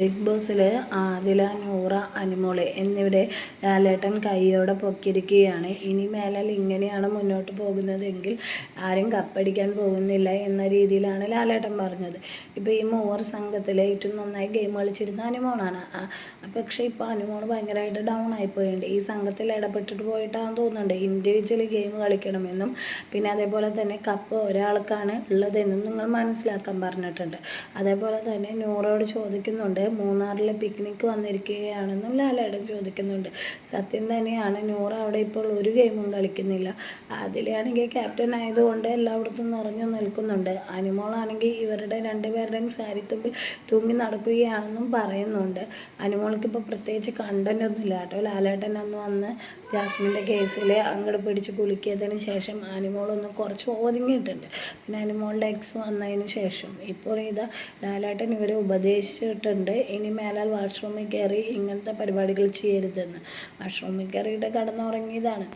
Big ബോസിൽ ആദില നൂറ അനുമോൾ എന്നിവരെ ലാലേട്ടൻ കൈയോടെ പൊക്കിയിരിക്കുകയാണ്. ഇനി മേലാൽ ഇങ്ങനെയാണ് മുന്നോട്ട് പോകുന്നതെങ്കിൽ ആരും കപ്പടിക്കാൻ പോകുന്നില്ല എന്ന രീതിയിലാണ് ലാലേട്ടൻ പറഞ്ഞത്. ഇപ്പോൾ ഈ മൂവർ സംഘത്തിൽ ഏറ്റവും നന്നായി ഗെയിം കളിച്ചിരുന്ന അനുമോളാണ്. പക്ഷേ ഇപ്പോൾ അനുമോൾ ഭയങ്കരമായിട്ട് ഡൗൺ ആയിപ്പോയിട്ടുണ്ട്. ഈ സംഘത്തിൽ ഇടപെട്ടിട്ട് പോയിട്ടാണെന്ന് തോന്നുന്നുണ്ട്. ഇൻഡിവിജ്വലി ഗെയിം കളിക്കണമെന്നും പിന്നെ അതേപോലെ തന്നെ കപ്പ് ഒരാൾക്കാണ് ഉള്ളതെന്നും നിങ്ങൾ മനസ്സിലാക്കാൻ പറഞ്ഞിട്ടുണ്ട്. അതേപോലെ തന്നെ നൂറോട് ചോദിക്കുന്നുണ്ട് മൂന്നാറിൽ പിക്നിക്ക് വന്നിരിക്കുകയാണെന്നും ലാലേട്ടൻ ചോദിക്കുന്നുണ്ട്. സത്യം തന്നെയാണ് നൂറ് അവിടെ ഇപ്പോൾ ഒരു ഗെയിമും കളിക്കുന്നില്ല. അതിലാണെങ്കിൽ ക്യാപ്റ്റൻ ആയതുകൊണ്ട് എല്ലായിടത്തും നിറഞ്ഞു നിൽക്കുന്നുണ്ട്. അനുമോളാണെങ്കിൽ ഇവരുടെ രണ്ടുപേരുടെയും സാരിത്തുമ്പിൽ തൂങ്ങി നടക്കുകയാണെന്നും പറയുന്നുണ്ട്. അനുമോൾക്ക് ഇപ്പോൾ പ്രത്യേകിച്ച് കണ്ടന്റ് ഒന്നുമില്ല കേട്ടോ ലാലേട്ടൻ അന്ന് വന്ന് ജാസ്മിന്റെ കേസിൽ അങ്ങോട്ട് പിടിച്ച് കുലുക്കിയതിന് ശേഷം അനുമോളൊന്ന് കുറച്ച് ഒതുങ്ങിയിട്ടുണ്ട്. പിന്നെ അനുമോളുടെ എക്സ് വന്നതിന് ശേഷം. ഇപ്പോൾ ഇതാ ലാലേട്ടൻ ഇവരെ ഉപദേശിച്ചിട്ടുണ്ട്. ഇനി മേലാൽ വാഷ്റൂമിൽ കയറി ഇങ്ങനത്തെ പരിപാടികൾ ചെയ്യരുതെന്ന്. വാഷ്റൂമിൽ കയറിയിട്ട് കടന്നുറങ്ങിയതാണ്.